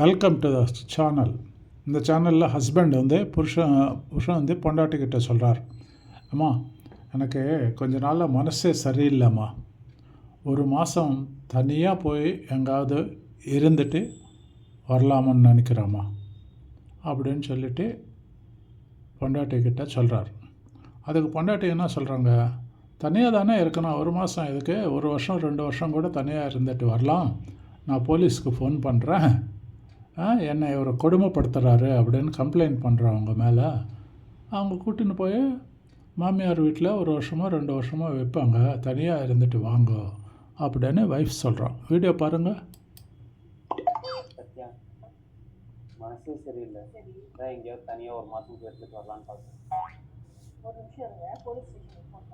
Welcome to the channel இந்த சேனலில் husband வந்து புருஷன் புருஷன் வந்து பொண்டாட்டிக்கிட்ட சொல்கிறார் அம்மா எனக்கு கொஞ்ச நாளில் மனசே சரியில்லைம்மா. ஒரு மாதம் தனியாக போய் எங்காவது இருந்துட்டு வரலாமான்னு நினைக்கிறேம்மா அப்படின்னு சொல்லிட்டு பொண்டாட்டிக்கிட்ட சொல்கிறார் அதுக்கு பொண்டாட்டி என்ன சொல்கிறாங்க தனியாக தானே இருக்கணும். ஒரு மாதம் இதுக்கு ஒரு வருஷம் ரெண்டு வருஷம் கூட தனியாக இருந்துட்டு வரலாம். நான் போலீஸ்க்கு ஃபோன் பண்ணுறேன் என்னை இவர் கொடுமைப்படுத்துகிறாரு அப்படின்னு கம்ப்ளைண்ட் பண்ணுறேன் அவங்க மேலே அவங்க கூட்டின்னு போய் மாமியார் வீட்டில் ஒரு வருஷமோ ரெண்டு வருஷமோ வைப்பாங்க தனியாக இருந்துட்டு வாங்க அப்படின்னு வைஃப் சொல்கிறான் வீடியோ பாருங்கள் மனசே சரியில்லை. அதான் எங்கேயாவது தனியாக ஒரு மாதம் போய் வரலான்னு பார்த்தேன் ஒரு நிமிஷம் இருங்க போலீஸ் ஸ்டேஷனுக்கு ஃபோன்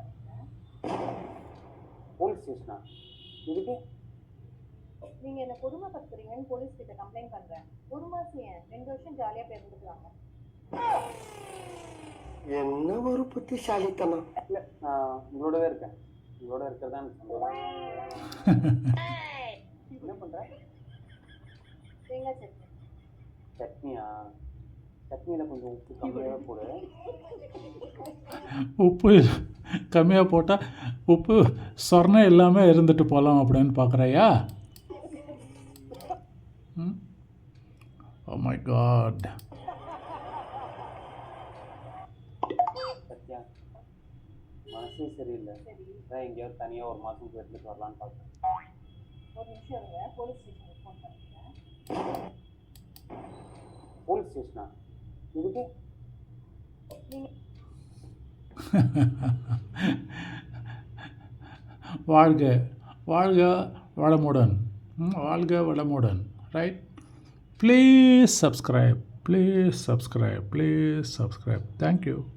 போலீஸ் ஸ்டேஷனா இதுக்கு நீங்கள் என்னை கொடுமைப்படுத்துறீங்கன்னு போலீஸ் கிட்ட கம்ப்ளைண்ட் பண்ணுறேன் ஒரு மாதம் ஏன்? ரெண்டு வருஷம் ஜாலியாக பேருந்துக்குவாங்க என்ன ஒரு புத்திசாலித்தனம்? இல்லை நான் உங்களோடவே இருக்கேன். உங்களோட இருக்கிறதா என்ன பண்ணுறேன் தேங்காய் சட்னி. சட்னியா? சட்னியில் கொஞ்சம் உப்பு கம்மியாக போடு. உப்பு கம்மியாக போட்டால் உப்பு சொர்ணம் இல்லாமல் இருந்துட்டு போகலாம் அப்படின்னு பார்க்குறையா ஓ மை காட் சத்யா மனசே சரியில்லை. அதான் தனியாக ஒரு மாதம் போய் இருந்துட்டு வரலான்னு பார்த்தேன். ஒரு நிமிஷம் இருங்க போலீஸ் ஸ்டேஷனுக்கு ஃபோன் பண்ணிக்கிறேன். போலீஸ் ஸ்டேஷனா இதுக்கு வாழ்க வாழ்க வளமுடன். வாழ்க வளமுடன். right? Please subscribe please subscribe please subscribe. Thank you.